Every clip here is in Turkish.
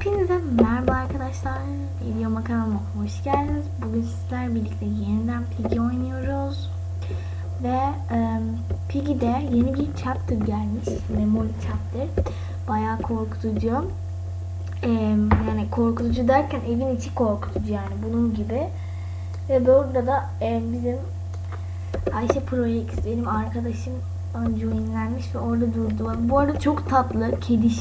Hepinize merhaba arkadaşlar. Videoma kanalıma hoş geldiniz. Bugün sizler birlikte yeniden Piggy oynuyoruz. Ve e, Piggy'de yeni bir chapter gelmiş. Memory chapter. Bayağı korkutucu. E, yani korkutucu derken evin içi korkutucu yani bunun gibi. Ve burada da e, bizim Ayşe Pro X benim arkadaşım bana joinlenmiş ve orada durdu. Bu arada çok tatlı, kediş.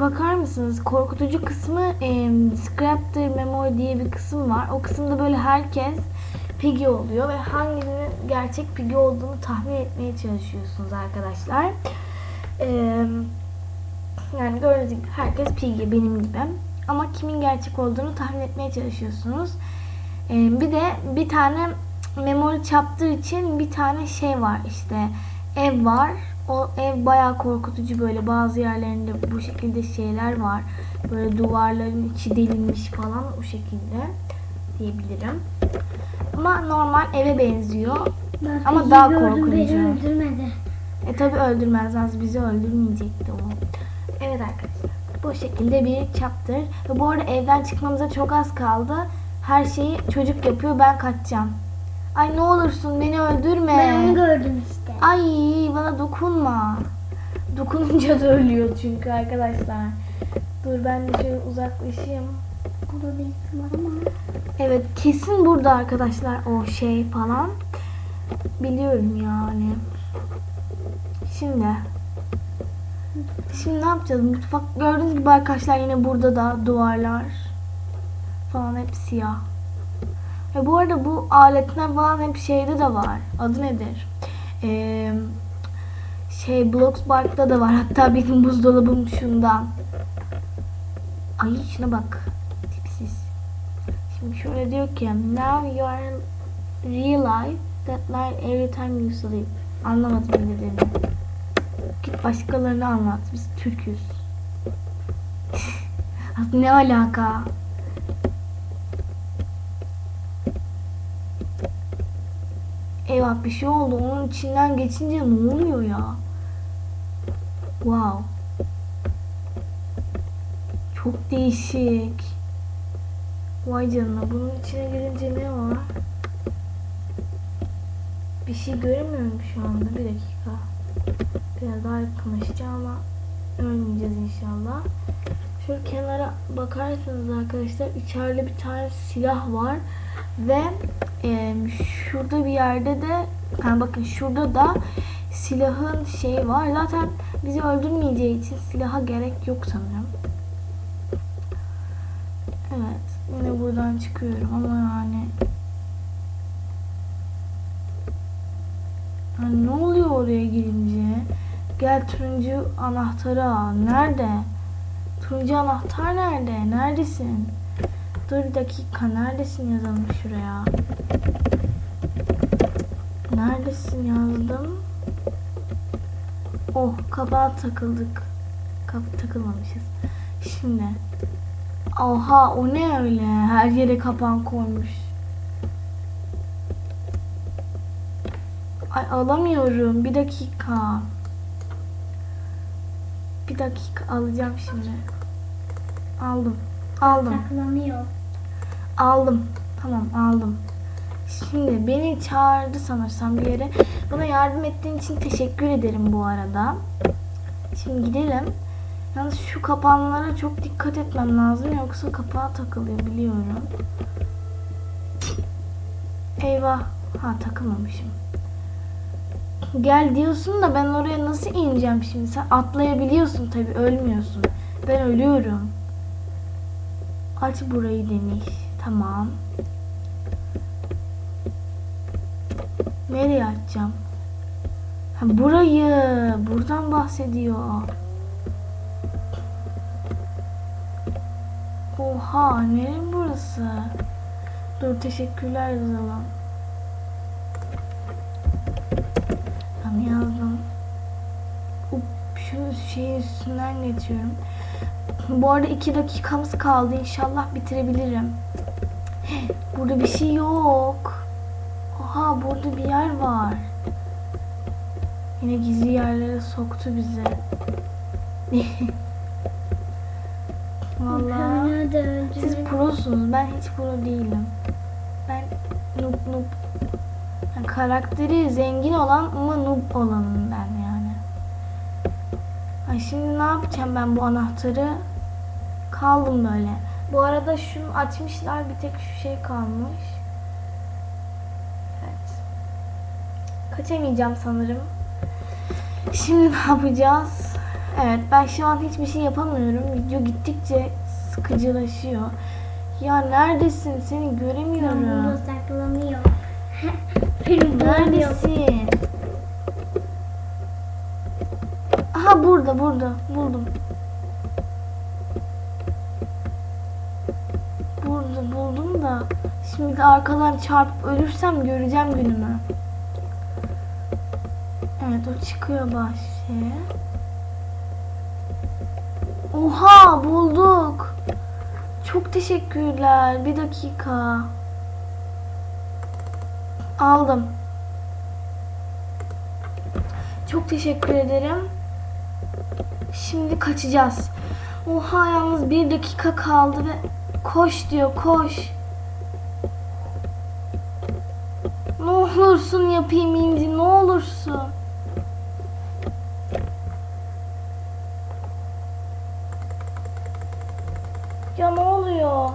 Bakar mısınız? Korkutucu kısmı e, Scrapter Memory diye bir kısım var. O kısımda böyle herkes Piggy oluyor ve hangisinin gerçek Piggy olduğunu tahmin etmeye çalışıyorsunuz arkadaşlar. E, yani gördüğünüz gibi herkes Piggy benim gibi. Ama kimin gerçek olduğunu tahmin etmeye çalışıyorsunuz. E, bir de bir tane Memory Chapter için bir tane şey var işte ev var. O ev bayağı korkutucu böyle bazı yerlerinde bu şekilde şeyler var. Böyle duvarların içi delinmiş falan o şekilde diyebilirim. Ama normal eve benziyor. Ben Ama daha korkuncu. Beni öldürmedi. E tabi öldürmezler bizi öldürmeyecekti o. Evet arkadaşlar bu şekilde bir chapter. Ve bu arada evden çıkmamıza çok az kaldı. Her şeyi çocuk yapıyor ben kaçacağım. Ay ne olursun beni öldürme. Ben onu gördüm işte. Ay bana dokunma. Dokununca da ölüyor çünkü arkadaşlar. Dur ben de şöyle uzaklaşayım. Burada bir var ama. Evet kesin burada arkadaşlar o şey falan. Biliyorum yani. Şimdi. Şimdi ne yapacağız? Mutfak gördüğünüz gibi arkadaşlar yine burada da duvarlar falan hep siyah. Ve bu arada bu aletler falan hep şeyde de var. Adı nedir? Ee, şey Bloxbark'ta da var. Hatta benim buzdolabım şundan. Ay şuna bak. Tipsiz. Şimdi şöyle diyor ki Now you are realize that light every time you sleep. Anlamadım ne. Git başkalarına anlat. Biz Türk'üz. Aslında ne alaka? Eyvah bir şey oldu. Onun içinden geçince ne oluyor ya? Wow. Çok değişik. Vay canına bunun içine girince ne var? Bir şey göremiyorum şu anda. Bir dakika. Biraz daha yakınlaşacağım ama ölmeyeceğiz inşallah. Şöyle kenara bakarsanız arkadaşlar içeride bir tane silah var ve e, şurada bir yerde de yani bakın şurada da silahın şeyi var. Zaten bizi öldürmeyeceği için silaha gerek yok sanırım. Evet. Yine buradan çıkıyorum ama yani Yani ne oluyor oraya girince? Gel turuncu anahtarı al. Nerede? Turuncu anahtar nerede? Neredesin? Dur bir dakika. Neredesin yazalım şuraya. Neredesin yazdım. Oh kapağa takıldık. Kapı takılmamışız. Şimdi. Oha o ne öyle? Her yere kapan koymuş. Ay alamıyorum. Bir dakika. Bir dakika alacağım şimdi. Aldım. Aldım. Saklanıyor. Aldım. Tamam aldım. Şimdi beni çağırdı sanırsam bir yere. Bana yardım ettiğin için teşekkür ederim bu arada. Şimdi gidelim. Yalnız şu kapanlara çok dikkat etmem lazım yoksa kapağa takılıyor biliyorum. Eyvah. Ha takılmamışım. Gel diyorsun da ben oraya nasıl ineceğim şimdi? Sen atlayabiliyorsun tabi ölmüyorsun. Ben ölüyorum. Aç burayı demiş. Tamam. Nereye açacağım? Ha, burayı. Buradan bahsediyor. Oha nere burası? Dur teşekkürler yazalım. Tamam yazdım. Up, şu şeyin üstünden geçiyorum. Bu arada iki dakikamız kaldı. İnşallah bitirebilirim. Burada bir şey yok. Oha burada bir yer var. Yine gizli yerlere soktu bizi. Vallahi. Siz prosunuz. Ben hiç pro değilim. Ben noob noob. Yani karakteri zengin olan ama noob olanım ben yani. Ay şimdi ne yapacağım ben bu anahtarı? Kaldım böyle. Bu arada şunu açmışlar. Bir tek şu şey kalmış. Evet. Kaçamayacağım sanırım. Şimdi ne yapacağız? Evet ben şu an hiçbir şey yapamıyorum. Video gittikçe sıkıcılaşıyor. Ya neredesin? Seni Ben burada göremiyorum. saklanıyor. Benim bulamıyorum. Neredesin? Aha burada burada buldum. Burada da şimdi arkadan çarpıp ölürsem göreceğim günümü. Evet o çıkıyor bahçeye. Oha bulduk. Çok teşekkürler. Bir dakika. Aldım. Çok teşekkür ederim. Şimdi kaçacağız. Oha yalnız bir dakika kaldı ve koş diyor koş. Ne olursun yapayım İnci ne olursun. Ya ne oluyor?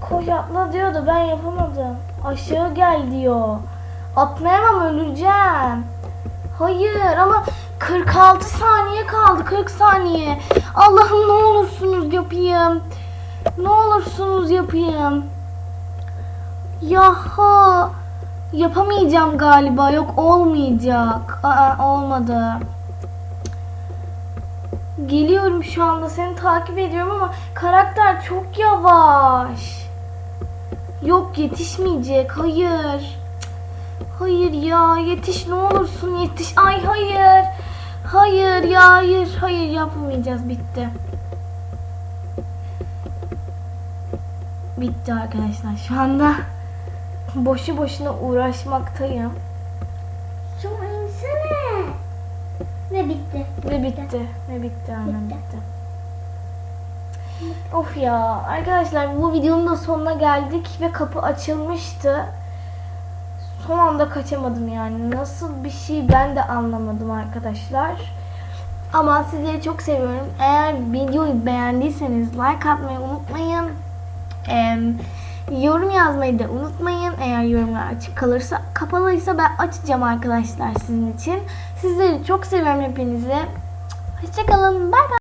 Koş atla diyor da ben yapamadım. Aşağı gel diyor. Atlayamam öleceğim. Hayır ama 46 saniye kaldı 40 saniye. Allah'ım ne olursunuz yapayım. Ne olursunuz yapayım. Ya ha. Yapamayacağım galiba. Yok olmayacak. Aa, olmadı. Geliyorum şu anda seni takip ediyorum ama karakter çok yavaş. Yok yetişmeyecek. Hayır. Hayır ya yetiş ne olursun yetiş. Ay hayır. Hayır ya hayır. Hayır yapmayacağız bitti. Bitti arkadaşlar şu anda. Boşu boşuna uğraşmaktayım. Şu insene. Ve bitti. Ve bitti. Ve bitti aynen Bitti. bitti. Of ya arkadaşlar bu videonun da sonuna geldik ve kapı açılmıştı. Son anda kaçamadım yani. Nasıl bir şey ben de anlamadım arkadaşlar. Ama sizleri çok seviyorum. Eğer videoyu beğendiyseniz like atmayı unutmayın. Em, yorum yazmayı da unutmayın. Eğer yorumlar açık kalırsa, kapalıysa ben açacağım arkadaşlar sizin için. Sizleri çok seviyorum hepinizi. Hoşçakalın. Bay bay.